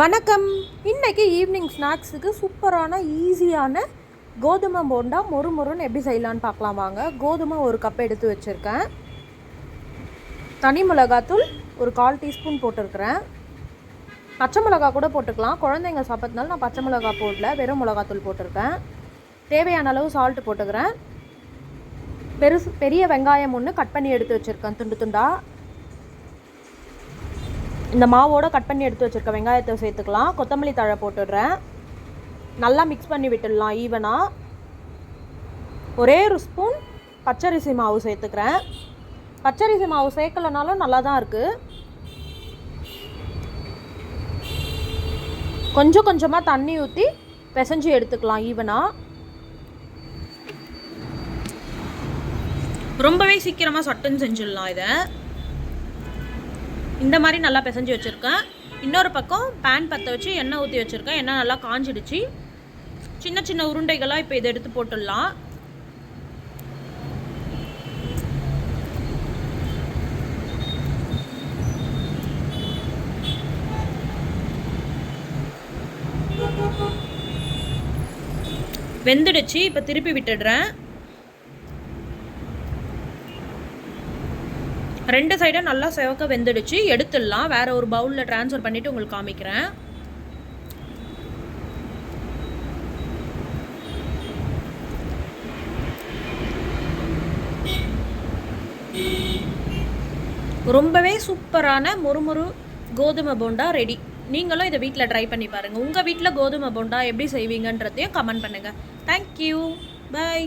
வணக்கம். இன்னைக்கு ஈவினிங் ஸ்நாக்ஸுக்கு சூப்பரான ஈஸியான கோதுமை போண்டா மொறு மொறுன்னு எப்படி செய்யலான்னு பார்க்கலாம் வாங்க. கோதுமை ஒரு கப் எடுத்து வச்சுருக்கேன். தனி மிளகாத்தூள் ஒரு கால் டீஸ்பூன் போட்டிருக்கிறேன். பச்சை மிளகா கூட போட்டுக்கலாம். குழந்தைங்க சாப்பிட்றதுனால நான் பச்சை மிளகா போடல வெறும் மிளகாத்தூள் போட்டிருக்கேன். தேவையான அளவு சால்ட்டு போட்டுக்கிறேன். பெருசு பெரிய வெங்காயம் ஒன்று கட் பண்ணி எடுத்து வச்சுருக்கேன் துண்டு துண்டா. இந்த மாவோட கட் பண்ணி எடுத்து வச்சுருக்க வெங்காயத்தை சேர்த்துக்கலாம். கொத்தமல்லி தழை போட்டுடுறேன். நல்லா மிக்ஸ் பண்ணி விட்டுடலாம் ஈவனாக ஒரே ஒரு ஸ்பூன் பச்சரிசி மாவு சேர்த்துக்கிறேன். பச்சரிசி மாவு சேர்க்கலனாலும் நல்லா தான் இருக்குது கொஞ்சம் கொஞ்சமாக தண்ணி ஊற்றி பிசைஞ்சு எடுத்துக்கலாம் ஈவனாக ரொம்பவே சீக்கிரமாக சட்டுன்னு செஞ்சிடலாம் இதை. இந்த மாதிரி நல்லா பிசைஞ்சு வச்சுருக்கேன். இன்னொரு பக்கம் பேன் பற்ற வச்சு எண்ணெய் ஊற்றி வச்சுருக்கேன். எண்ணெய் நல்லா காஞ்சிடுச்சு. சின்ன சின்ன உருண்டைகளாக இப்போ இதை எடுத்து போட்டுடலாம். வெந்துடுச்சு. இப்போ திருப்பி விட்டுடுறேன். ரெண்டு சைடும் நல்லா செவக்க வெந்துடுச்சு. எடுத்துடலாம். வேற ஒரு பவுலில் ட்ரான்ஸ்ஃபர் பண்ணிவிட்டு உங்களுக்கு காமிக்கிறேன். ரொம்பவே சூப்பரான மொறுமொறு கோதுமை போண்டா ரெடி நீங்களும் இதை வீட்டில் ட்ரை பண்ணி பாருங்கள் உங்கள் வீட்டில் கோதுமை போண்டா எப்படி செய்வீங்கன்றதையும் கமெண்ட் பண்ணுங்கள் தேங்க்யூ பை